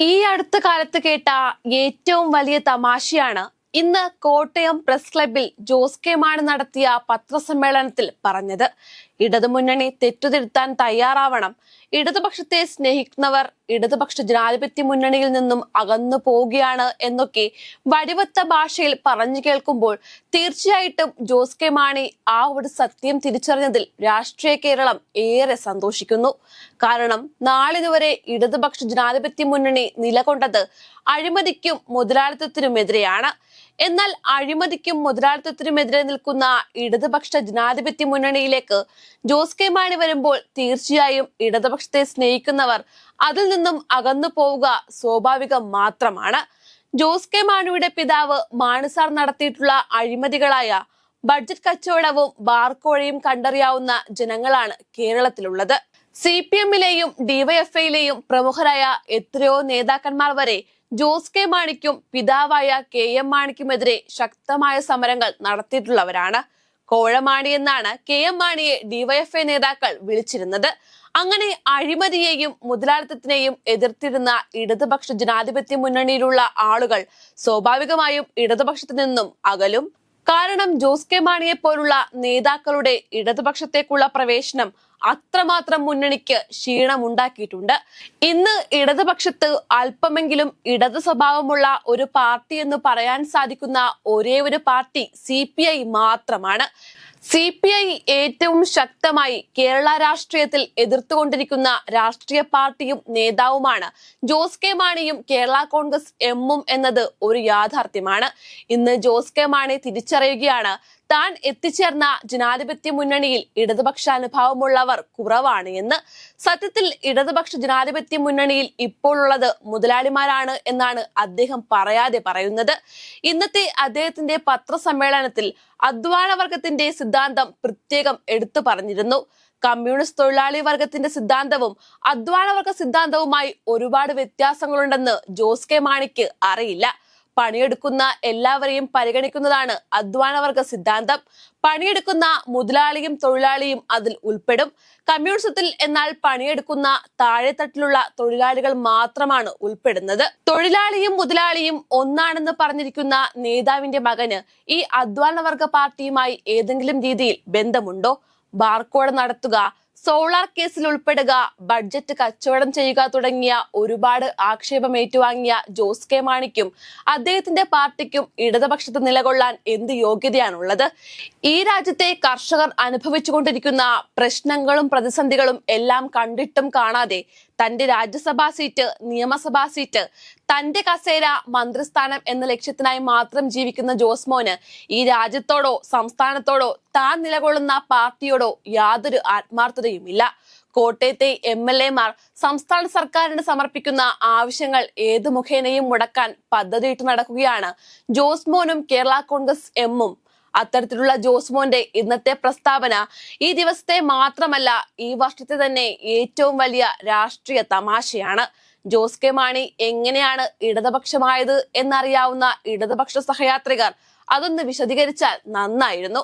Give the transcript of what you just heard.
ഈ അടുത്ത കാലത്ത് കേട്ട ഏറ്റവും വലിയ തമാശയാണ് ഇന്ന് കോട്ടയം പ്രസ് ക്ലബിൽ ജോസ് കെ മാണി നടത്തിയ പത്രസമ്മേളനത്തിൽ പറഞ്ഞത്. ഇടതുമുന്നണി തെറ്റുതിരുത്താൻ തയ്യാറാവണം. ഇടതുപക്ഷത്തെ സ്നേഹിക്കുന്നവർ ഇടതുപക്ഷ ജനാധിപത്യ മുന്നണിയിൽ നിന്നും അകന്നു പോവുകയാണ് എന്നൊക്കെ വടിവത്ത ഭാഷയിൽ പറഞ്ഞു കേൾക്കുമ്പോൾ തീർച്ചയായിട്ടും ജോസ് കെ മാണി ആ ഒരു സത്യം തിരിച്ചറിഞ്ഞതിൽ രാഷ്ട്രീയ കേരളം ഏറെ സന്തോഷിക്കുന്നു. കാരണം നാളിതുവരെ ഇടതുപക്ഷ ജനാധിപത്യ മുന്നണി നിലകൊണ്ടത് അഴിമതിക്കും മുതലാളിത്തത്തിനുമെതിരെയാണ്. എന്നാൽ അഴിമതിക്കും മുതലാളിത്തത്തിനുമെതിരെ നിൽക്കുന്ന ഇടതുപക്ഷ ജനാധിപത്യ മുന്നണിയിലേക്ക് ജോസ് കെ മാണി വരുമ്പോൾ തീർച്ചയായും ഇടതുപക്ഷത്തെ സ്നേഹിക്കുന്നവർ അതിൽ നിന്നും അകന്നു പോവുക സ്വാഭാവികം മാത്രമാണ്. ജോസ് കെ മാണിയുടെ പിതാവ് മാണിസാർ നടത്തിയിട്ടുള്ള അഴിമതികളായ ബഡ്ജറ്റ് കച്ചവടവും ബാർക്കോഴയും കണ്ടറിയാവുന്ന ജനങ്ങളാണ് കേരളത്തിലുള്ളത്. സി പി എമ്മിലെയും ഡിവൈഎഫ്ഐയിലെയും പ്രമുഖരായ എത്രയോ നേതാക്കന്മാർ വരെ ജോസ് കെ മാണിക്കും പിതാവായ കെ എം മാണിക്കുമെതിരെ ശക്തമായ സമരങ്ങൾ നടത്തിയിട്ടുള്ളവരാണ്. കോഴമാണി എന്നാണ് കെ എം മാണിയെ ഡിവൈഎഫ്ഐ നേതാക്കൾ വിളിച്ചിരുന്നത്. അങ്ങനെ അഴിമതിയെയും മുതലാളിത്തത്തിനെയും എതിർത്തിരുന്ന ഇടതുപക്ഷ ജനാധിപത്യ മുന്നണിയിലുള്ള ആളുകൾ സ്വാഭാവികമായും ഇടതുപക്ഷത്തു നിന്നും അകലും. കാരണം ജോസ് കെ മാണിയെ പോലുള്ള നേതാക്കളുടെ ഇടതുപക്ഷത്തേക്കുള്ള പ്രവേശനം അത്രമാത്രം മുന്നണിക്ക് ക്ഷീണമുണ്ടാക്കിയിട്ടുണ്ട്. ഇന്ന് ഇടതുപക്ഷത്ത് അല്പമെങ്കിലും ഇടതു സ്വഭാവമുള്ള ഒരു പാർട്ടി എന്ന് പറയാൻ സാധിക്കുന്ന ഒരേ ഒരു പാർട്ടി സി മാത്രമാണ്. സി പി ഐ ഏറ്റവും ശക്തമായി കേരള രാഷ്ട്രീയത്തിൽ എതിർത്തുകൊണ്ടിരിക്കുന്ന രാഷ്ട്രീയ പാർട്ടിയും നേതാവുമാണ്. ജോസ് കെ മാണിയും കേരള കോൺഗ്രസ് എമ്മും എന്നത് ഒരു യാഥാർത്ഥ്യമാണ്. ഇന്ന് ജോസ് കെ മാണി തിരിച്ചറിയുകയാണ്. താൻ എത്തിച്ചേർന്ന ജനാധിപത്യ മുന്നണിയിൽ ഇടതുപക്ഷ അനുഭവമുള്ളവർ കുറവാണ് എന്ന്. സത്യത്തിൽ ഇടതുപക്ഷ ജനാധിപത്യ മുന്നണിയിൽ ഇപ്പോൾ ഉള്ളത് മുതലാളിമാരാണ് എന്നാണ് അദ്ദേഹം പറയാതെ പറയുന്നത്. ഇന്നത്തെ അദ്ദേഹത്തിന്റെ പത്രസമ്മേളനത്തിൽ അധ്വാന വർഗത്തിന്റെ സിദ്ധാന്തം പ്രത്യേകം എടുത്തു പറഞ്ഞിരുന്നു. കമ്മ്യൂണിസ്റ്റ് തൊഴിലാളി വർഗത്തിന്റെ സിദ്ധാന്തവും അധ്വാന വർഗ സിദ്ധാന്തവുമായി ഒരുപാട് വ്യത്യാസങ്ങളുണ്ടെന്ന് ജോസ് കെ മാണിക്ക് അറിയില്ല. പണിയെടുക്കുന്ന എല്ലാവരെയും പരിഗണിക്കുന്നതാണ് അധ്വാനവർഗ സിദ്ധാന്തം. പണിയെടുക്കുന്ന മുതലാളിയും തൊഴിലാളിയും അതിൽ ഉൾപ്പെടും. കമ്മ്യൂണിസത്തിൽ എന്നാൽ പണിയെടുക്കുന്ന താഴെത്തട്ടിലുള്ള തൊഴിലാളികൾ മാത്രമാണ് ഉൾപ്പെടുന്നത്. തൊഴിലാളിയും മുതലാളിയും ഒന്നാണെന്ന് പറഞ്ഞിരിക്കുന്ന നേതാവിന്റെ മകന് ഈ അധ്വാനവർഗ പാർട്ടിയുമായി ഏതെങ്കിലും രീതിയിൽ ബന്ധമുണ്ടോ? ബാർക്കോഡ് നടത്തുക സോളാർ കേസിൽ ഉൾപ്പെടുക ബഡ്ജറ്റ് കച്ചവടം ചെയ്യുക തുടങ്ങിയ ഒരുപാട് ആക്ഷേപം ഏറ്റുവാങ്ങിയ ജോസ് കെ മാണിക്കും അദ്ദേഹത്തിന്റെ പാർട്ടിക്കും ഇടതുപക്ഷത്ത് നിലകൊള്ളാൻ എന്ത് യോഗ്യതയാണുള്ളത്? ഈ രാജ്യത്തെ കർഷകർ അനുഭവിച്ചുകൊണ്ടിരിക്കുന്ന പ്രശ്നങ്ങളും പ്രതിസന്ധികളും എല്ലാം കണ്ടിട്ടും കാണാതെ തന്റെ രാജ്യസഭാ സീറ്റ് നിയമസഭാ സീറ്റ് തന്റെ കസേര മന്ത്രിസ്ഥാനം എന്ന ലക്ഷ്യത്തിനായി മാത്രം ജീവിക്കുന്ന ജോസ് ജോസ്മോന് ഈ രാജ്യത്തോടോ സംസ്ഥാനത്തോടോ താൻ നിലകൊള്ളുന്ന പാർട്ടിയോടോ യാതൊരു ആത്മാർത്ഥതയുമില്ല കോട്ടയത്തെ എം എൽ എമാർ സംസ്ഥാന സർക്കാരിന് സമർപ്പിക്കുന്ന ആവശ്യങ്ങൾ ഏത് മുഖേനയും മുടക്കാൻ പദ്ധതിയിട്ട് നടക്കുകയാണ്. ജോസ്മോനും കേരള കോൺഗ്രസ് എമ്മും അത്തരത്തിലുള്ള ജോസ്മോന്റെ ഇന്നത്തെ പ്രസ്താവന ഈ ദിവസത്തെ മാത്രമല്ല ഈ വർഷത്തെ തന്നെ ഏറ്റവും വലിയ രാഷ്ട്രീയ തമാശയാണ്. ജോസ് കെ മാണി എങ്ങനെയാണ് ഇടതുപക്ഷമായത് എന്നറിയാവുന്ന ഇടതുപക്ഷ സഹയാത്രികർ അതൊന്ന് വിശദീകരിച്ചാൽ നന്നായിരുന്നു.